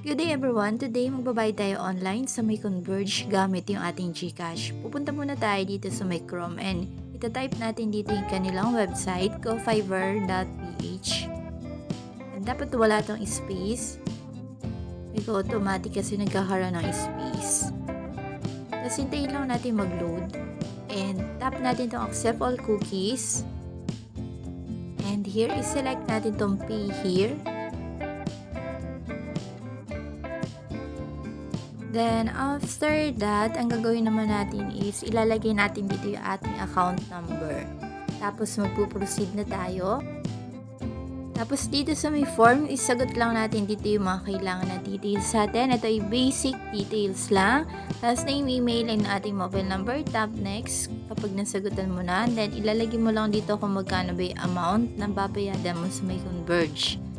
Good day everyone! Today magbabayad tayo online sa may Converge gamit yung ating GCash. Pupunta muna tayo dito sa may Chrome and itatype natin dito yung kanilang website gofiverr.ph And dapat wala tong space. Ito automatic kasi nagkakaroon ng space. Tapos hintayin lang natin mag-load. And tap natin tong accept all cookies. And here is select natin tong pay here. Then, after that, ang gagawin naman natin is ilalagay natin dito yung ating account number. Tapos, magpo-proceed na tayo. Tapos, dito sa may form, isagot lang natin dito yung mga kailangan na details sa atin. Ito ay basic details lang. Tapos, name, email, and ating mobile number. Tap next kapag nasagutan mo na. Then, ilalagay mo lang dito kung magkano ba yung amount na babayadan mo sa may Converge.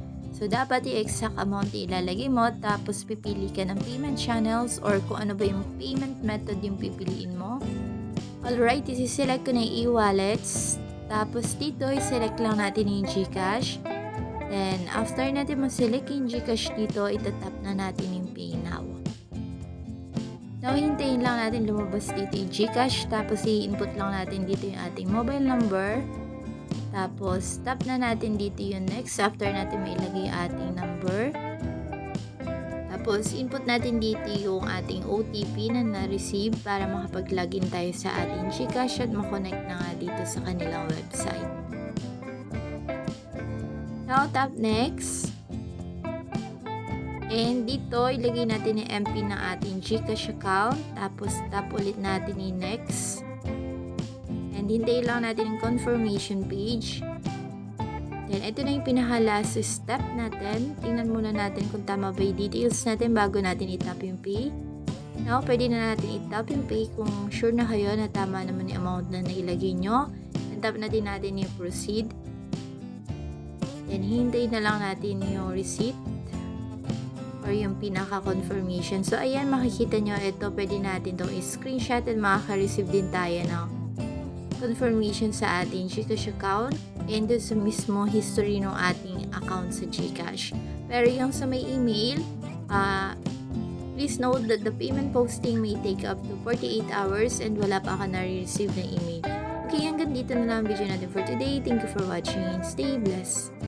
So, dapat yung exact amount yung ilalagay mo, tapos pipili ka ng payment channels or kung ano ba yung payment method yung pipiliin mo. Alright, isi-select ko na yung e-wallets. Tapos dito, i-select lang natin yung Gcash. Then, after natin ma-select yung Gcash dito, itatap na natin yung Pay Now. Now, hintayin lang natin lumabas dito yung Gcash. Tapos, i-input lang natin dito yung ating mobile number. Tapos, tap na natin dito yung next after natin mailagay yung ating number. Tapos, input natin dito yung ating OTP na na-receive para makapag-login tayo sa ating Gcash at makonect na nga dito sa kanilang website. Now, tap next. And dito, ilagay natin yung MP ng ating Gcash account. Tapos, tap ulit natin yung next. And hintayin lang natin yung confirmation page. Then, ito na yung pinaka-last step natin. Tingnan muna natin kung tama ba yung details natin bago natin itap yung pay. Now, pwede na natin itap yung pay kung sure na kayo na tama naman yung amount na nailagay nyo. Then, tap natin natin yung proceed. Then, hintayin na lang natin yung receipt or yung pinaka-confirmation. So, ayan, makikita nyo, ito, pwede natin itong screenshot at makaka-receive din tayo ng confirmation sa ating Gcash account and dun sa mismo history ng ating account sa Gcash. Pero yung sa may email, uh, please note that the payment posting may take up to 48 hours and wala pa ka na-receive ng email. Okay, hanggang dito na lang ang video natin for today. Thank you for watching and stay blessed.